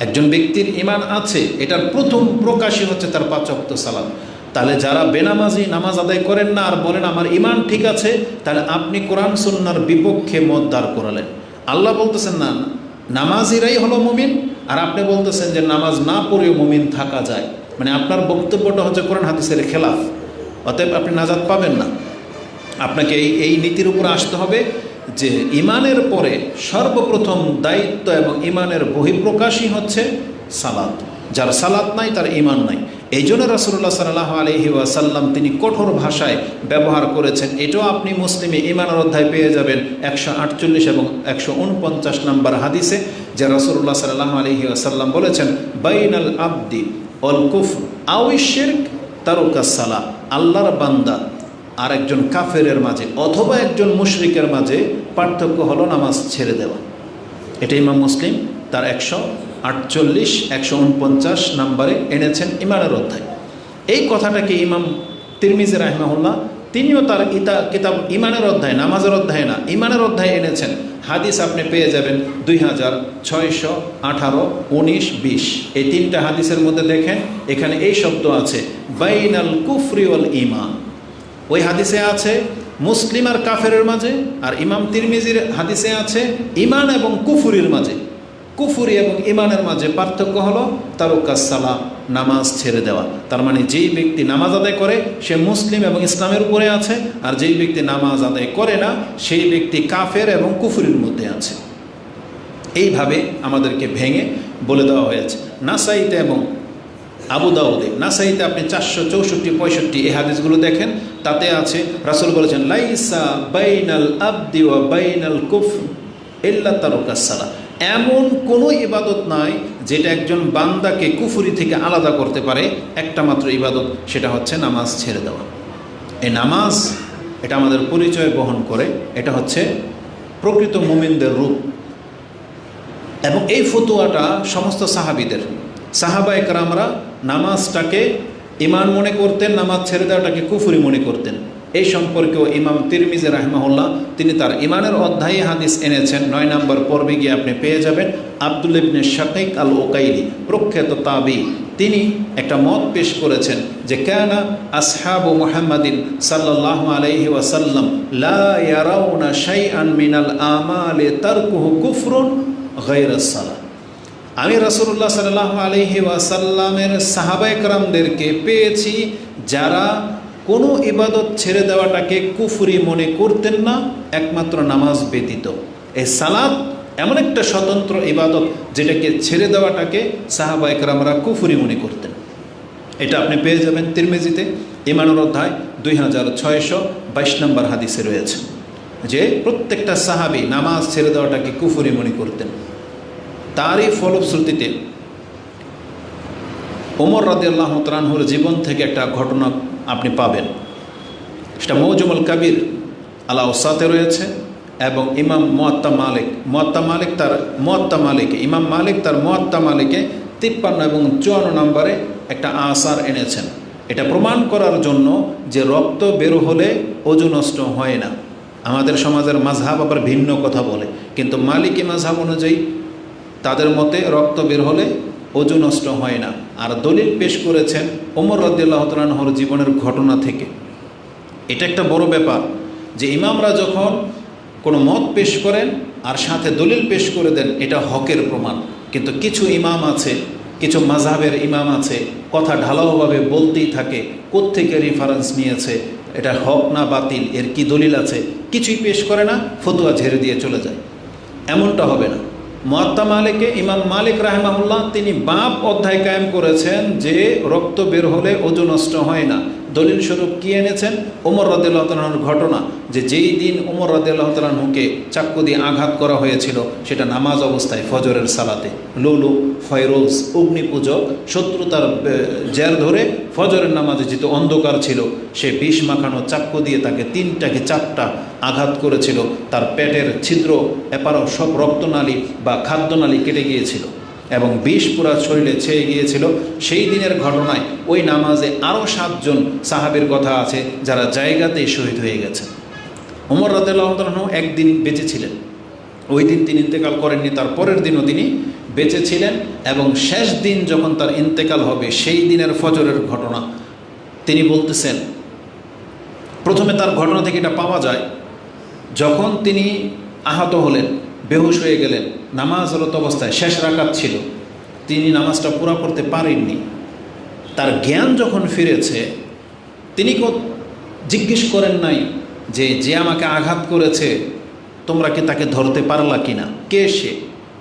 একজন ব্যক্তির ইমান আছে, এটার প্রথম প্রকাশই হচ্ছে তার পাচক্ত সালাম তাহলে যারা বেনামাজি নামাজ আদায় করেন না আর বলেন আমার ইমান ঠিক আছে, তাহলে আপনি কোরআন সুন্নার বিপক্ষে মত দাঁড় করালেন। আল্লাহ বলতেছেন, না, নামাজিরাই হলো মুমিন। আর আপনি বলতেছেন যে নামাজ না পড়েও মুমিন থাকা যায়। মানে আপনার বক্তব্যটা হচ্ছে কোরআন হাদিসের খেলাফ। অতএব আপনি নাজাদ পাবেন না। আপনাকে এই এই নীতির উপর আসতে হবে। যে ইমানের পরে সর্বপ্রথম দায়িত্ব এবং ইমানের বহিঃপ্রকাশই হচ্ছে সালাত। যার সালাত নাই, তার ইমান নাই। এই জন্য রাসুল্লাহ সাল্লাহ আলহি ওয়াসাল্লাম তিনি কঠোর ভাষায় ব্যবহার করেছেন। এটাও আপনি মুসলিমে ইমানের অধ্যায় পেয়ে যাবেন একশো আটচল্লিশ এবং একশো উনপঞ্চাশ নম্বর হাদিসে, যে রাসুল্লাহ সাল্লাহ আলহি ওয়াসাল্লাম বলেছেন বাইন আল আব্দি অল কুফ আউশের তারুকাসালা আল্লাহর বান্দা আর একজন কাফেরের মাঝে অথবা একজন মুশরিকের মাঝে পার্থক্য হলো নামাজ ছেড়ে দেওয়া। এটা ইমাম মুসলিম, তার একশো আটচল্লিশ, একশো উনপঞ্চাশ নাম্বারে এনেছেন ইমানের অধ্যায়। এই কথাটাকে ইমাম তিরমিজি রাহমাহুল্লাহ, তিনিও তার ইতা, কিতাব ইমানের অধ্যায়, নামাজের অধ্যায় না, ইমানের অধ্যায় এনেছেন। হাদিস আপনি পেয়ে যাবেন দুই হাজার ছয়শো আঠারো, উনিশ, বিশ। এই তিনটা হাদিসের মধ্যে দেখেন, এখানে এই শব্দ আছে, বাইনাল কুফরিওয়াল ইমান। ওই হাদিসে আছে, মুসলিম আর কাফেরের মাঝে, আর ইমাম তিরমিজির হাদিসে আছে ইমান এবং কুফুরির মাঝে। কুফুরি এবং ইমানের মাঝে পার্থক্য হলো তারুকাসালা নামাজ ছেড়ে দেওয়া। তার মানে যেই ব্যক্তি নামাজ আদায় করে, সে মুসলিম এবং ইসলামের উপরে আছে, আর যেই ব্যক্তি নামাজ আদায় করে না, সেই ব্যক্তি কাফের এবং কুফুরির মধ্যে আছে। এইভাবে আমাদেরকে ভেঙে বলে দেওয়া হয়েছে। নাসাইতে এবং আবু দাউদে। নাসাইতে আপনি চারশো চৌষট্টি, পঁয়ষট্টি এই হাদিসগুলো দেখেন, তাতে আছে, রাসুল বলেছেন, লাইসা বাইনাল আব্দি ওয়া বাইনাল কুফ ইল্লা তারুকাসালা এমন কোনো ইবাদত নাই যেটা একজন বান্দাকে কুফুরি থেকে আলাদা করতে পারে, একটা মাত্র ইবাদত, সেটা হচ্ছে নামাজ ছেড়ে দেওয়া। এই নামাজ, এটা আমাদের পরিচয় বহন করে, এটা হচ্ছে প্রকৃত মুমিনদের রূপ। এবং এই ফতুয়াটা সমস্ত সাহাবিদের সাহাবা একরামরা নামাজটাকে ইমান মনে করতেন, নামাজ ছেড়ে দেওয়াটাকে কুফুরি মনে করতেন। এই সম্পর্কেও ইমাম তিরমিজ রাহমাহুল্লাহ, তিনি তার ইমানের অধ্যায়ে হাদিস এনেছেন। নয় নম্বর পর্বে গিয়ে আপনি পেয়ে যাবেন আব্দুল ইবনে শাকিক আল ওকাইলি প্রখ্যাত তাবি। তিনি একটা মত পেশ করেছেন যে, কেনা আসহাবু মুহাম্মাদিন সাল্লাল্লাহু আলাইহি ওয়াসাল্লাম লা ইয়ারাউনা শাইআন মিনাল আমালি তারকুহু কুফরুন গায়রাস সালাহ আমি রাসূলুল্লাহ সাল্লাল্লাহু আলাইহি ওয়াসাল্লামের সাহাবা একরামদেরকে পেয়েছি যারা কোনো ইবাদত ছেড়ে দেওয়াটাকে কুফুরি মনে করতেন না, একমাত্র নামাজ ব্যতীত। এই সালাদ এমন একটা স্বতন্ত্র ইবাদত যেটাকে ছেড়ে দেওয়াটাকে সাহাবা একরামরা কুফুরি মনে করতেন। এটা আপনি পেয়ে যাবেন তিরমেজিতে ইমানুর অধ্যায় দুই হাজার ছয়শো বাইশ নম্বর হাদিসে রয়েছে যে প্রত্যেকটা সাহাবি নামাজ ছেড়ে দেওয়াটাকে কুফুরি মনে করতেন। তারই ফলশ্রুতিতে ওমর রাদি আল্লাহ তালাহুর জীবন থেকে একটা ঘটনা আপনি পাবেন। সেটা মৌজুমুল কাবির আলা ওসাতে রয়েছে এবং ইমাম মোয়াত্তা মালিক মোয়াত্তা মালিক তার, মোয়াত্তা মালিকে, ইমাম মালিক তার মোয়াত্তা মালিকে তিপ্পান্ন এবং চুয়ান্ন নম্বরে একটা আসার এনেছেন। এটা প্রমাণ করার জন্য যে রক্ত বের হলে অজু নষ্ট হয় না। আমাদের সমাজের মাঝহাব আবার ভিন্ন কথা বলে, কিন্তু মালিকি মাঝহাব অনুযায়ী তাদের মতে রক্ত বের হলে অজু নষ্ট হয় না। আর দলিল পেশ করেছেন ওমর রদ্দুল্লাহ তালহর জীবনের ঘটনা থেকে। এটা একটা বড় ব্যাপার যে ইমামরা যখন কোনো মত পেশ করেন আর সাথে দলিল পেশ করে দেন, এটা হকের প্রমাণ। কিন্তু কিছু ইমাম আছে, কিছু মাঝহাবের ইমাম আছে, কথা ঢালাওভাবে বলতেই থাকে, কোত্থেকে রেফারেন্স নিয়েছে, এটা হক না বাতিল, এর কি দলিল আছে? কিছুই পেশ করে না, ফতুয়া ঝেড়ে দিয়ে চলে যায়। এমনটা হবে না। মহাত্মা মালিকে ইমাম মালিক রাহেমাহুল্লাহ, তিনি বাপ অধ্যায় কায়েম করেছেন যে রক্ত বের হলে ওজন নষ্ট হয় না। দলিল স্বরূপ কি এনেছেন? ওমর রদুল্লাহ তালাহর ঘটনা, যে যেই দিন ওমর রদুল্লাহ তালাহুকে চাক্কু দিয়ে আঘাত করা হয়েছিল, সেটা নামাজ অবস্থায় ফজরের সালাতে। লুলু ফয়রোজ অগ্নি পূজক শত্রুতার জের ধরে ফজরের নামাজে যেহেতু অন্ধকার ছিল, সে বিষ মাখানো চাক্কু দিয়ে তাকে তিনটা কি চারটা আঘাত করেছিল, তার পেটের ছিদ্র, এপারও সব রক্তনালী বা খাদ্যনালী কেটে গিয়েছিল। এবং বিষ পুরা শরীরে ছেয়ে গিয়েছিল। সেই দিনের ঘটনায় ওই নামাজে আরও সাতজন সাহাবের কথা আছে যারা জায়গাতেই শহীদ হয়ে গেছে ওমর রাদেল্লাহ একদিন বেঁচে ছিলেন ওই দিন তিনি ইন্তেকাল করেননি, তার পরের দিনও তিনি বেঁচে ছিলেন এবং শেষ দিন যখন তার ইন্তেকাল হবে, সেই দিনের ফজরের ঘটনা। তিনি বলতেছেন, প্রথমে তার ঘটনা থেকে এটা পাওয়া যায়, যখন তিনি আহত হলেন বেহুশ হয়ে গেলেন। নামাজরত অবস্থায় শেষ রাকাত ছিল। তিনি নামাজটা পুরা করতে পারেননি। তার জ্ঞান যখন ফিরেছে, তিনি কো জিজ্ঞেস করেন নাই যে যে আমাকে আঘাত করেছে, তোমরা কি তাকে ধরতে পারলা কি না কে সে?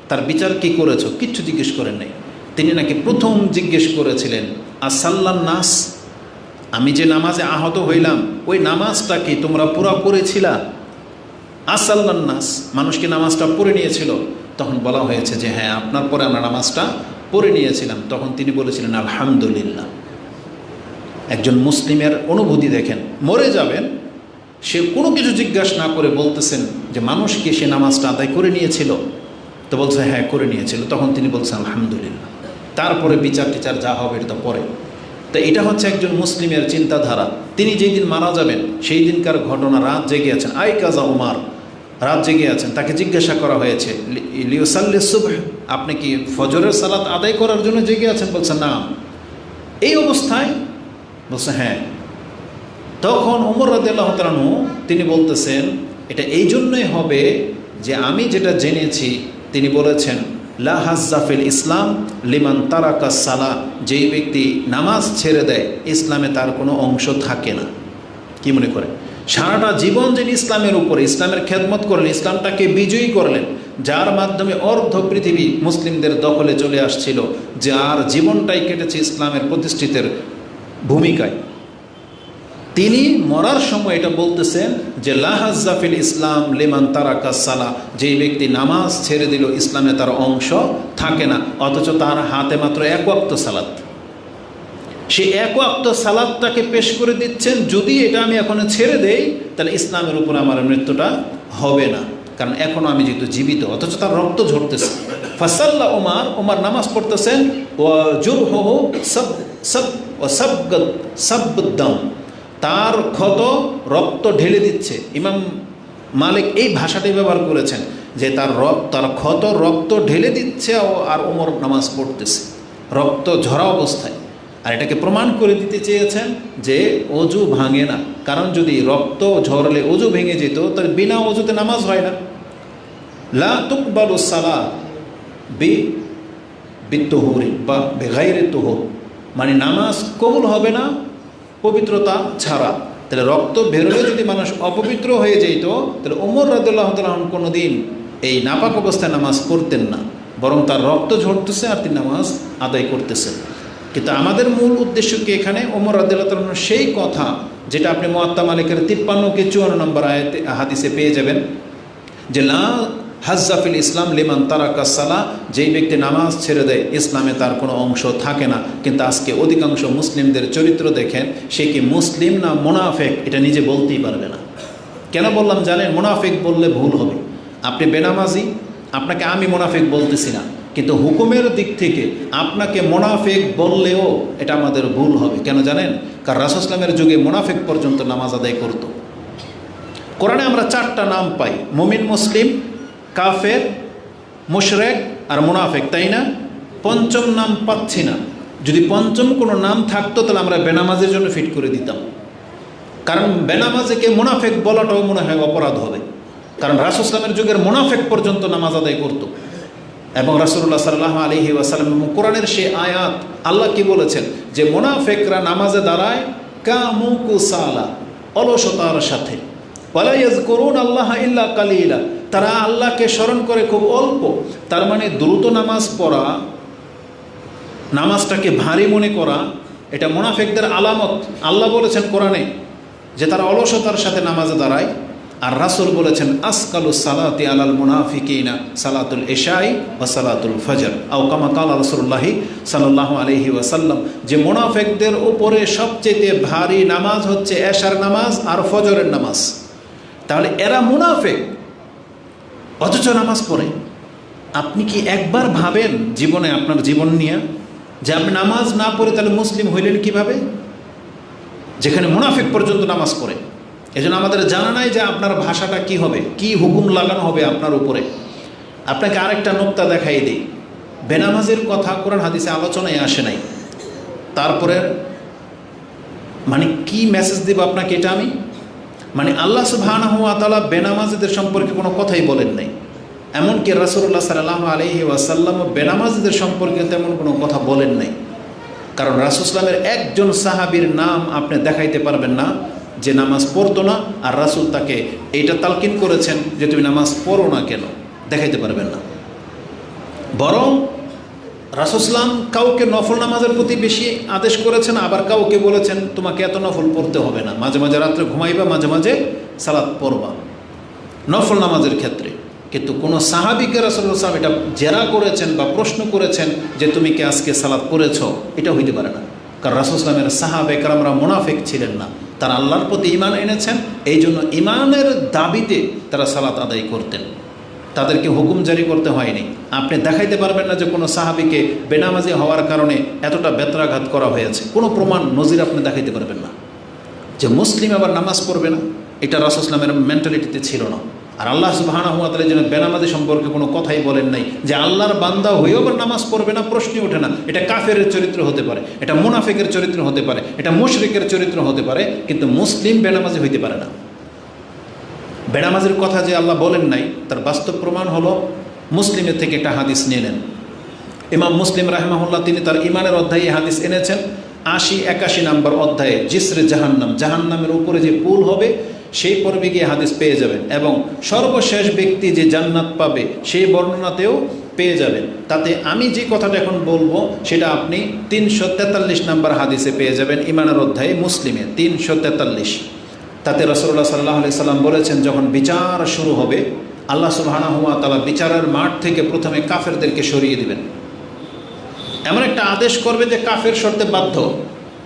তার বিচার কি করেছ? কিচ্ছু জিজ্ঞেস করেন নাই। তিনি নাকি প্রথম জিজ্ঞেস করেছিলেন, আসাল্লান নাস, আমি যে নামাজে আহত হইলাম, ওই নামাজটা কি তোমরা পুরা পড়েছিলা আসাল্লান নাস, মানুষকে নামাজটা পড়ে নিয়েছিল। তখন বলা হয়েছে যে হ্যাঁ আপনার পরে আমরা নামাজটা পড়ে নিয়েছিলাম। তখন তিনি বলেছিলেন, আলহামদুলিল্লাহ। একজন মুসলিমের অনুভূতি দেখেন, মরে যাবেন, সে কোনো কিছু জিজ্ঞাসা না করে বলতেছেন যে মানুষ কি সে নামাজটা আদায় করে নিয়েছিল। তো বলছে হ্যাঁ করে নিয়েছিল। তখন তিনি বলছেন, আলহামদুলিল্লাহ। তারপরে বিচার টিচার যা হবে এটা পরে। তো এটা হচ্ছে একজন মুসলিমের চিন্তাধারা। তিনি যেই দিন মারা যাবেন, সেই দিনকার ঘটনা রাত জেগে আছেন। আই কাজা উমার রাত জেগে আছেন, তাকে জিজ্ঞাসা করা হয়েছে লিওসাল্লি আপনি কি ফজরের সালাত আদায় করার জন্য জেগে আছেন? বলছেন না। এই অবস্থায়, বলছে হ্যাঁ। তখন উমর রাদিল্লাহ তালানু তিনি বলতেছেন, এটা এই জন্যই হবে যে আমি যেটা জেনেছি, তিনি বলেছেন, লা হাজ্জাফিল ইসলাম লিমান তারাকা সালা যেই ব্যক্তি নামাজ ছেড়ে দেয়, ইসলামে তার কোনো অংশ থাকে না। কি মনে করে? সারাটা জীবন যিনি ইসলামের উপরে, ইসলামের খেদমত করলেন, ইসলামটাকে বিজয়ী করলেন, যার মাধ্যমে অর্ধ পৃথিবী মুসলিমদের দখলে চলে আসছিল, যার জীবনটাই কেটেছে ইসলামের প্রতিষ্ঠিতের ভূমিকায়। তিনি মরার সময় এটা বলতেছেন যে লাহাজাফিল ইসলাম লেমান তারাকা সালা যেই ব্যক্তি নামাজ ছেড়ে দিল ইসলামে তার অংশ থাকে না, অথচ তার হাতে মাত্র এক ওয়াক্ত সালাত। সে এক ওয়াক্ত সালাদটাকে পেশ করে দিচ্ছেন, যদি এটা আমি এখন ছেড়ে দেই, তাহলে ইসলামের উপর আমার মৃত্যুটা হবে না। কারণ এখনও আমি যেহেতু জীবিত, অথচ তার রক্ত ঝরতেছে। ফাসাল্লা ওমার ওমার নামাজ পড়তেছেন ও জুর হো সব সব, ও সব সবদম। তার ক্ষত রক্ত ঢেলে দিচ্ছে। ইমাম মালিক এই ভাষাটি ব্যবহার করেছেন যে তার রক্ত তার ক্ষত রক্ত ঢেলে দিচ্ছে ও আর ওমর নামাজ পড়তেছে। রক্ত ঝরা অবস্থায়। আর এটাকে প্রমাণ করে দিতে চেয়েছেন যে অজু ভাঙে না। কারণ যদি রক্ত ঝরলে অজু ভেঙে যেত, তাহলে বিনা অজুতে নামাজ হয় না। লা তুকবালু সালা বি বিত্তহুরি বা বেগাইরে তোহর। মানে নামাজ কবুল হবে না, পবিত্রতা ছাড়া। তাহলে রক্ত বেরোলে যদি মানুষ অপবিত্র হয়ে যেত, তাহলে ওমর রাদুল্লাহ তালন কোনো দিন এই নাপাক অবস্থায় নামাজ পড়তেন না। বরং তার রক্ত ঝরতেছে আর তিনি নামাজ আদায় করতেছেন। কিন্তু আমাদের মূল উদ্দেশ্য কি এখানে? ওমর রাদুল্লাহ তালন সেই কথা যেটা আপনি মোয়াত্তা মালিকের তিপ্পান্ন কে চুয়ান্ন নম্বর আয়াতে, হাদিসে পেয়ে যাবেন, যে লা হাজ্জাফিল ইসলাম লিমান তারাকা সালা, যেই ব্যক্তি নামাজ ছেড়ে দেয়, ইসলামে তার কোনো অংশ থাকে না। কিন্তু আজকে অধিকাংশ মুসলিমদের চরিত্র দেখেন, সে কি মুসলিম না মোনাফেক, এটা নিজে বলতেই পারবে না। কেন বললাম জানেন? মোনাফেক বললে ভুল হবে। আপনি বেনামাজি, আপনাকে আমি মোনাফেক বলতেছি না। কিন্তু হুকুমের দিক থেকে আপনাকে মোনাফেক বললেও এটা আমাদের ভুল হবে। কেন জানেন? কারণ রাসুসলামের যুগে মোনাফেক পর্যন্ত নামাজ আদায় করতো। কোরআনে আমরা চারটা নাম পাই। মুমিন, মুসলিম, কাফের, মুশরেক আর মুনাফেক, তাই না? পঞ্চম নাম পাচ্ছি না। যদি পঞ্চম কোনো নাম থাকতো, তাহলে আমরা বেনামাজের জন্য ফিট করে দিতাম। কারণ বেনামাজেকে মুনাফেক বলাটাও মনে হয় অপরাধ হবে। কারণ রাসুসলামের যুগের মুনাফেক পর্যন্ত নামাজ আদায় করতো। এবং রাসুল্লাহ সাল্লাহ আলহি ওয়াসাল্লাম কোরআনের সে আয়াত আল্লাহ কি বলেছেন? যে মুনাফেকরা নামাজে দাঁড়ায় কামুকু সালা, অলসতার সাথে। করুন আল্লাহ ইল্লা কালিলা, তারা আল্লাহকে স্মরণ করে খুব অল্প। তার মানে দ্রুত নামাজ পড়া, নামাজটাকে ভারী মনে করা, এটা মুনাফেকদের আলামত। আল্লাহ বলেছেন কোরআনে যে তারা অলসতার সাথে নামাজে দাঁড়ায়। আর রাসুল বলেছেন, আসকালু সালাতি আলাল মুনাফিকিনা, সালাতুল এশাই ও সালাতুল ফজর। আও কামা কাল রসুল্লাহি সাল্লাহ আলহি ওয়াসাল্লাম, যে মুনাফেকদের উপরে সবচেয়ে ভারী নামাজ হচ্ছে এশার নামাজ আর ফজরের নামাজ। তাহলে এরা মুনাফেক, অথচ নামাজ পড়ে। আপনি কি একবার ভাবেন জীবনে আপনার জীবন নিয়ে যে আপনি নামাজ না পড়ে তাহলে মুসলিম হইলেন কীভাবে? যেখানে মুনাফিক পর্যন্ত নামাজ পড়ে। এজন্য আমাদের জানা নাই যে আপনার ভাষাটা কি হবে, কি হুকুম লাগানো হবে আপনার উপরে। আপনাকে আরেকটা নোক্তা দেখাই দিই। বেনামাজের কথা কোরআন হাদিসে আলোচনায় আসে নাই। তারপরে মানে কি মেসেজ দেব আপনাকে এটা আমি? মানে আল্লাহ সুবহানাহু ওয়া তাআলা বেনামাজিদের সম্পর্কে কোনো কথাই বলেন নাই। এমনকি রাসূলুল্লাহ সাল্লাল্লাহু আলাইহি ওয়াসাল্লাম বেনামাজিদের সম্পর্কে তেমন কোনো কথা বলেন নাই। কারণ রাসুসলামের একজন সাহাবীর নাম আপনি দেখাইতে পারবেন না। যে নামাজ পড়তো না, আর রাসূল তাকে এইটা তালকিন করেছেন যে তুমি নামাজ পড়ো না কেন? দেখাইতে পারবেন না। বরং রাসুসলাম কাউকে নফল নামাজের প্রতি বেশি আদেশ করেছেন, আবার কাউকে বলেছেন, তোমাকে এত নফল পড়তে হবে না। মাঝে মাঝে রাত্রে ঘুমাইবা, মাঝে মাঝে সালাদ পড়বা। নফল নামাজের ক্ষেত্রে। কিন্তু কোনো সাহাবিকে রাসুল্লাহ সাহেব এটা জেরা করেছেন বা প্রশ্ন করেছেন যে তুমি কি আজকে সালাদ পড়েছ? এটা হইতে পারে না। কারণ রাসুসলামের সাহাবে কারামরা মুনাফেক ছিলেন না। তারা আল্লাহর প্রতি ইমান এনেছেন। এই জন্য ইমানের দাবিতে তারা সালাত আদায় করতেন। তাদেরকে হুকুম জারি করতে হয়নি। আপনি দেখাইতে পারবেন না যে কোনো সাহাবিকে বেনামাজি হওয়ার কারণে এতটা বেতরাঘাত করা হয়েছে। কোনো প্রমাণ, নজির আপনি দেখাইতে পারবেন না। যে মুসলিম আবার নামাজ পড়বে না, এটা রাসুসলামের মেন্টালিটিতে ছিল না। আর আল্লাহ সুবাহানা হুয়া যেন বেনামাজি সম্পর্কে কোনো কথাই বলেন নাই যে আল্লাহর বান্দা হয়েও আবার নামাজ পড়বে না, প্রশ্নই ওঠে না। এটা কাফের চরিত্র হতে পারে, এটা মুনাফেকের চরিত্র হতে পারে, এটা মুশরিকের চরিত্র হতে পারে, কিন্তু মুসলিম বেনামাজি হইতে পারে না। বেনামাজির কথা যে আল্লাহ বলেন নাই, তার বাস্তব প্রমাণ হলো মুসলিমের থেকে একটা হাদিস নিয়ে নেন। ইমাম মুসলিম রাহমাহুল্লাহ, তিনি তার ইমানের অধ্যায়ে হাদিস এনেছেন, আশি একাশি নাম্বার অধ্যায়ে, জিসরে জাহান্নাম, জাহান্নামের উপরে যে পুল হবে সেই পর্বে গিয়ে হাদিস পেয়ে যাবেন এবং সর্বশেষ ব্যক্তি যে জান্নাত পাবে সেই বর্ণনাতেও পেয়ে যাবেন। তাতে আমি যে কথাটা এখন বলব, সেটা আপনি তিনশো তেতাল্লিশ নাম্বার হাদিসে পেয়ে যাবেন ইমানের অধ্যায়ে মুসলিমে, তিনশো তেতাল্লিশ। তাতে রসল্লাহ সাল্লাহ আলি সাল্লাম বলেছেন, যখন বিচার শুরু হবে, আল্লাহ সুবাহানা হুয়া তালা বিচারের মাঠ থেকে প্রথমে কাফেরদেরকে সরিয়ে দিবেন। এমন একটা আদেশ করবে যে কাফের শর্তে বাধ্য।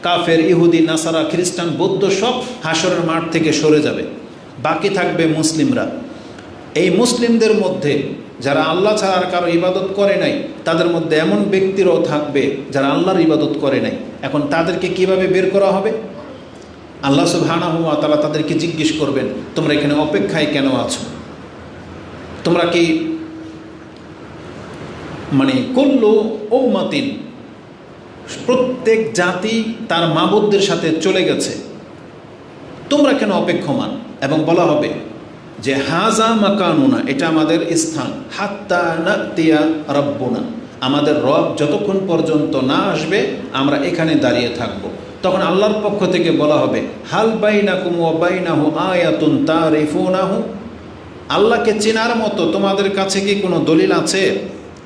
কাফের, ইহুদি, নাসারা, খ্রিস্টান, বৌদ্ধ সব হাসরের মাঠ থেকে সরে যাবে। বাকি থাকবে মুসলিমরা। এই মুসলিমদের মধ্যে যারা আল্লাহ ছাড়া আর কারও ইবাদত করে নাই, তাদের মধ্যে এমন ব্যক্তিরও থাকবে যারা আল্লাহর ইবাদত করে নাই। এখন তাদেরকে কীভাবে বের করা হবে? আল্লাহ সুবহানা হুয়া তালা তাদেরকে জিজ্ঞেস করবেন, তোমরা এখানে অপেক্ষায় কেন আছো? তোমরা কি মানে করল ঔমাতিন প্রত্যেক জাতি তার মাবুদদের সাথে চলে গেছে। তোমরা কেন অপেক্ষমান? এবং বলা হবে যে হাজা মাকানুনা এটা আমাদের স্থান। হাত্তা নাতিয়া রব্বুনা আমাদের রব যতক্ষণ পর্যন্ত না আসবে, আমরা এখানে দাঁড়িয়ে থাকব। তখন আল্লাহর পক্ষ থেকে বলা হবে, হাল বাইনাকুম ও বাইনাহু আয়াতুন তারিফুনাহু আল্লাহকে চেনার মতো তোমাদের কাছে কি কোনো দলিল আছে?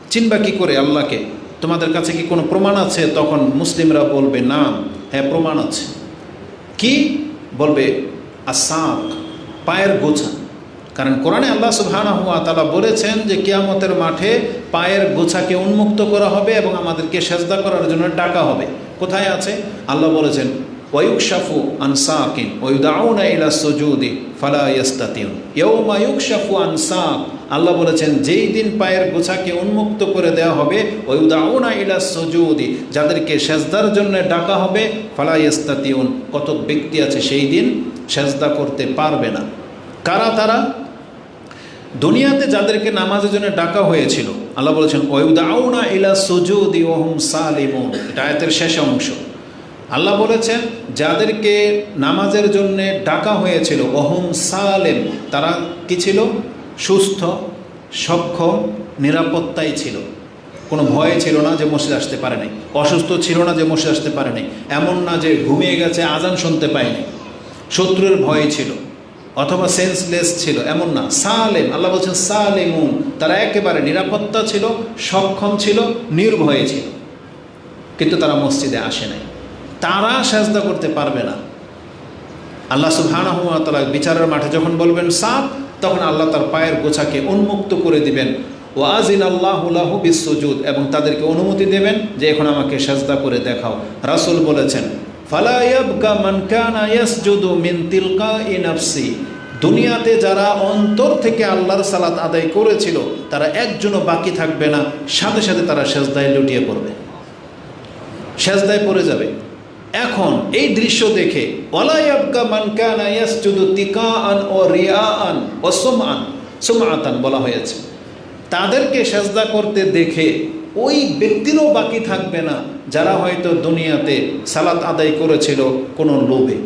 চিনবা কি করে আল্লাহকে? তোমাদের কাছে কি কোনো প্রমাণ আছে? তখন মুসলিমরা বলবে, না হ্যাঁ প্রমাণ আছে। কি? বলবে আসাক পায়ের গোছা। কারণ কোরআনে আল্লাহ সুবহানা হুয়া তালা বলেছেন যে, কিয়ামতের মাঠে পায়ের গোছাকে উন্মুক্ত করা হবে এবং আমাদেরকে সেজদা করার জন্য ডাকা হবে। কোথায় আছে? আল্লাহ বলেছেন, ওয়ুকশাফু আনসাকিন ওয়ুদাউনা ইলা সুজুদি ফালা ইয়াস্তাতিউন। ইয়াউমা ইউকশাফু আনসাক আল্লাহ বলেছেন, যেই দিন পায়ের গোছাকে উন্মুক্ত করে দেওয়া হবে, ওয়ুদাউনা ইলা সুজুদি, যাদেরকে সেজদার জন্য ডাকা হবে, ফালা ইয়াস্তাতিউন, কত ব্যক্তি আছে সেই দিন সেজদা করতে পারবে না। কারা তারা? দুনিয়াতে যাদেরকে নামাজের জন্য ডাকা হয়েছিল, আল্লাহ বলেছেন, ওয়ুদাউনা ইলা সুজুদি, ওহুম সালিমুন এটা আয়াতের শেষ অংশ। আল্লাহ বলেছেন, যাদেরকে নামাজের জন্য ডাকা হয়েছিল, ওহম সালেম তারা কি ছিল? সুস্থ, সক্ষম, নিরাপত্তাই ছিল। কোনো ভয় ছিল না যে মসজিদ আসতে পারে নাই। অসুস্থ ছিল না যে মসজিদ আসতে পারে নাই। এমন না যে ঘুমিয়ে গেছে, আজান শুনতে পায়নি। শত্রুর ভয় ছিল, অথবা সেন্সলেস ছিল, এমন না। সালেম, আল্লাহ বলছেন, সালেমুন তারা একেবারে নিরাপত্তা ছিল, সক্ষম ছিল, নির্ভয়ে ছিল। কিন্তু তারা মসজিদে আসে নাই। তারা সাজদা করতে পারবে না। আল্লাহ সুবহানাহুয়া তালা বিচারের মাঠে যখন বলবেন সাপ তখন আল্লাহ তার পায়ের গোছাকে উন্মুক্ত করে দিবেন। ও ওয়াজিন আল্লাহুল্লাহু বিশ্বজুদ এবং তাদেরকে অনুমতি দেবেন যে এখন আমাকে সাজদা করে দেখাও। রাসুল বলেছেন নাফসি। দুনিয়াতে যারা অন্তর থেকে আল্লাহর সালাত আদায় করেছিল, তারা একজনও বাকি থাকবে না, সাথে সাথে তারা সেজদায় লুটিয়ে পড়বে। সেজদায় পড়ে যাবে। এখন এই দৃশ্য দেখে ও বলা হয়েছে। তাদেরকে সেজদা করতে দেখে ওই ব্যক্তিরও বাকি থাকবে না, যারা হয়তো দুনিয়াতে সালাত আদায় করেছিল কোনো লোভে।